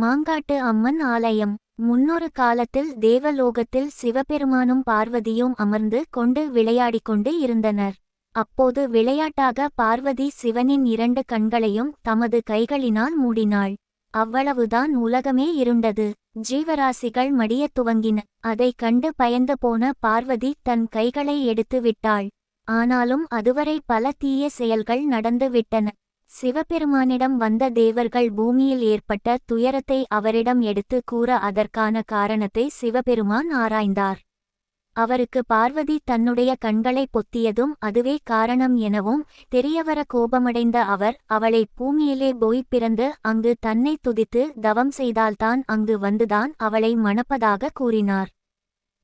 மாங்காட்டு அம்மன் ஆலயம். முன்னொரு காலத்தில் தேவலோகத்தில் சிவபெருமானும் பார்வதியும் அமர்ந்து கொண்டு விளையாடிக் கொண்டு இருந்தனர். அப்போது விளையாட்டாக பார்வதி சிவனின் இரண்டு கண்களையும் தமது கைகளினால் மூடினாள். அவ்வளவுதான் உலகமே இருண்டது. ஜீவராசிகள் மடியத் துவங்கின. அதைக் கண்டு பயந்து போன பார்வதி தன் கைகளை எடுத்து விட்டாள் ஆனாலும் அதுவரை பல தீய செயல்கள் நடந்து விட்டன சிவபெருமானிடம் வந்த தேவர்கள் பூமியில் ஏற்பட்ட துயரத்தை அவரிடம் எடுத்து கூற அதற்கான காரணத்தை சிவபெருமான் ஆராய்ந்தார். அவருக்கு பார்வதி தன்னுடைய கண்களை பொத்தியதும் அதுவே காரணம் எனவும் தெரியவர கோபமடைந்த அவர் அவளை பூமியிலே போய் பிறந்து அங்கு தன்னை துதித்து தவம் செய்தால்தான் அங்கு வந்துதான் அவளை மணப்பதாக கூறினார்.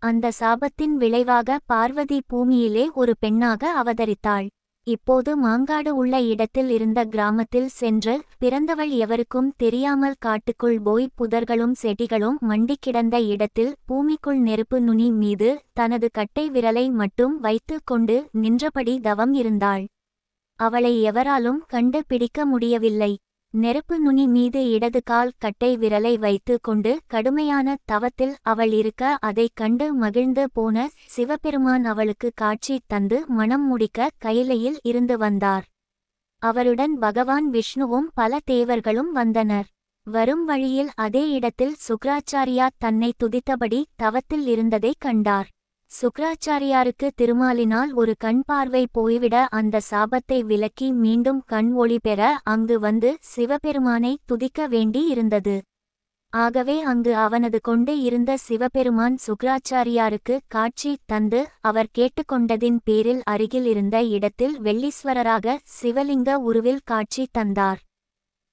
அந்த சாபத்தின் விளைவாக பார்வதி பூமியிலே ஒரு பெண்ணாக அவதரித்தாள். இப்போது மாங்காடு உள்ள இடத்தில் இருந்த கிராமத்தில் சென்று பிறந்தவள் எவருக்கும் தெரியாமல் காட்டுக்குள் போய் புதர்களும் செடிகளும் மண்டி கிடந்த இடத்தில் பூமிக்குள் நெருப்பு நுனி மீது தனது கட்டை விரலை மட்டும் வைத்து கொண்டு நின்றபடி தவம் இருந்தாள். அவளை எவராலும் கண்டு பிடிக்க முடியவில்லை. நெருப்பு நுனி மீது இடது கால் கட்டை விரலை வைத்து கொண்டு கடுமையான தவத்தில் அவள் இருக்க அதைக் கண்டு மகிழ்ந்து போன சிவபெருமான் அவளுக்கு காட்சி தந்து மனம் முடிக்க கையிலையில் இருந்து வந்தார். அவருடன் பகவான் விஷ்ணுவும் பல தேவர்களும் வந்தனர். வரும் வழியில் அதே இடத்தில் சுக்ராச்சாரியா தன்னை துதித்தபடி தவத்தில் இருந்ததைக் கண்டார். சுக்ராச்சாரியாருக்கு திருமாலினால் ஒரு கண் பார்வை போய்விட அந்த சாபத்தை விலக்கி மீண்டும் கண் ஒளி பெற அங்கு வந்து சிவபெருமானை துதிக்க வேண்டி இருந்தது. ஆகவே அங்கு அவனது கொண்டு இருந்த சிவபெருமான் சுக்ராச்சாரியாருக்கு காட்சி தந்து அவர் கேட்டுக்கொண்டதின் பேரில் அருகில் இருந்த இடத்தில் வெள்ளீஸ்வரராக சிவலிங்க உருவில் காட்சி தந்தார்.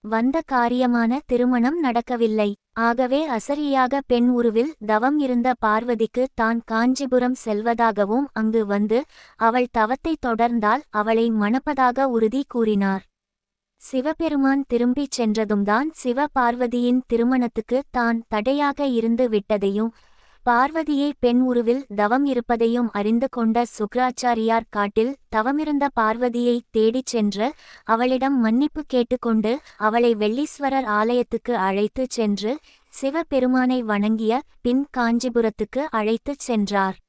வந்த காரியமான திருமணம் நடக்கவில்லை. ஆகவே அசரியாக பெண் உருவில் தவம் இருந்த பார்வதிக்கு தான் காஞ்சிபுரம் செல்வதாகவும் அங்கு வந்து அவள் தவத்தை தொடர்ந்தால் அவளை மணப்பதாக உறுதி கூறினார். சிவபெருமான் திரும்பிச் சென்றதும்தான் சிவ பார்வதியின் திருமணத்துக்கு தான் தடையாக இருந்து விட்டதையும் பார்வதியை பெண் உருவில் தவம் இருப்பதையும் அறிந்து கொண்ட சுக்ராச்சாரியார் காட்டில் தவமிருந்த பார்வதியை தேடிச் சென்று அவளிடம் மன்னிப்பு கேட்டுக்கொண்டு அவளை வெள்ளீஸ்வரர் ஆலயத்துக்கு அழைத்துச் சென்று சிவபெருமானை வணங்கிய பின் காஞ்சிபுரத்துக்கு அழைத்துச் சென்றார்.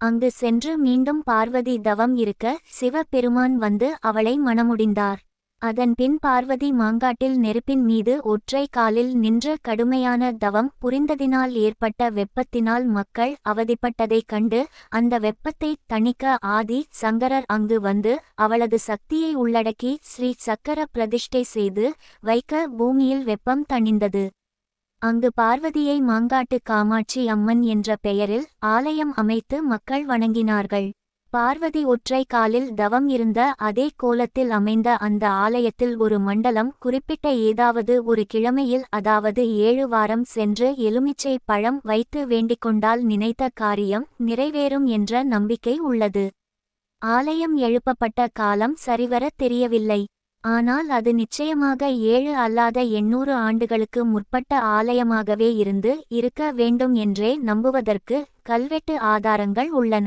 அங்கு சென்று மீண்டும் பார்வதி தவம் இருக்க சிவபெருமான் வந்து அவளை மணமுடிந்தார். அதன்பின் பார்வதி மாங்காட்டில் நெருப்பின் மீது ஒற்றை காலில் நின்று கடுமையான தவம் புரிந்ததினால் ஏற்பட்ட வெப்பத்தினால் மக்கள் அவதிப்பட்டதைக் கண்டு அந்த வெப்பத்தை தணிக்க ஆதி சங்கரர் அங்கு வந்து அவளது சக்தியை உள்ளடக்கி ஸ்ரீ சக்கர பிரதிஷ்டை செய்து வைக்க பூமியில் வெப்பம் தணிந்தது. அங்கு பார்வதியை மாங்காட்டு காமாட்சி அம்மன் என்ற பெயரில் ஆலயம் அமைத்து மக்கள் வணங்கினார்கள். பார்வதி ஒற்றை காலில் தவம் இருந்த அதே கோலத்தில் அமைந்த அந்த ஆலயத்தில் ஒரு மண்டலம் குறிப்பிட்ட ஏதாவது ஒரு கிழமையில் அதாவது ஏழு வாரம் சென்று எலுமிச்சை பழம் வைத்து வேண்டிக்கொண்டால் நினைத்த காரியம் நிறைவேறும் என்ற நம்பிக்கை உள்ளது. ஆலயம் எழுப்பப்பட்ட காலம் சரிவர தெரியவில்லை. ஆனால் அது நிச்சயமாக ஏழு அல்லாத எண்ணூறு ஆண்டுகளுக்கு முற்பட்ட ஆலயமாகவே இருந்து இருக்க வேண்டும் என்றே நம்புவதற்கு கல்வெட்டு ஆதாரங்கள் உள்ளன.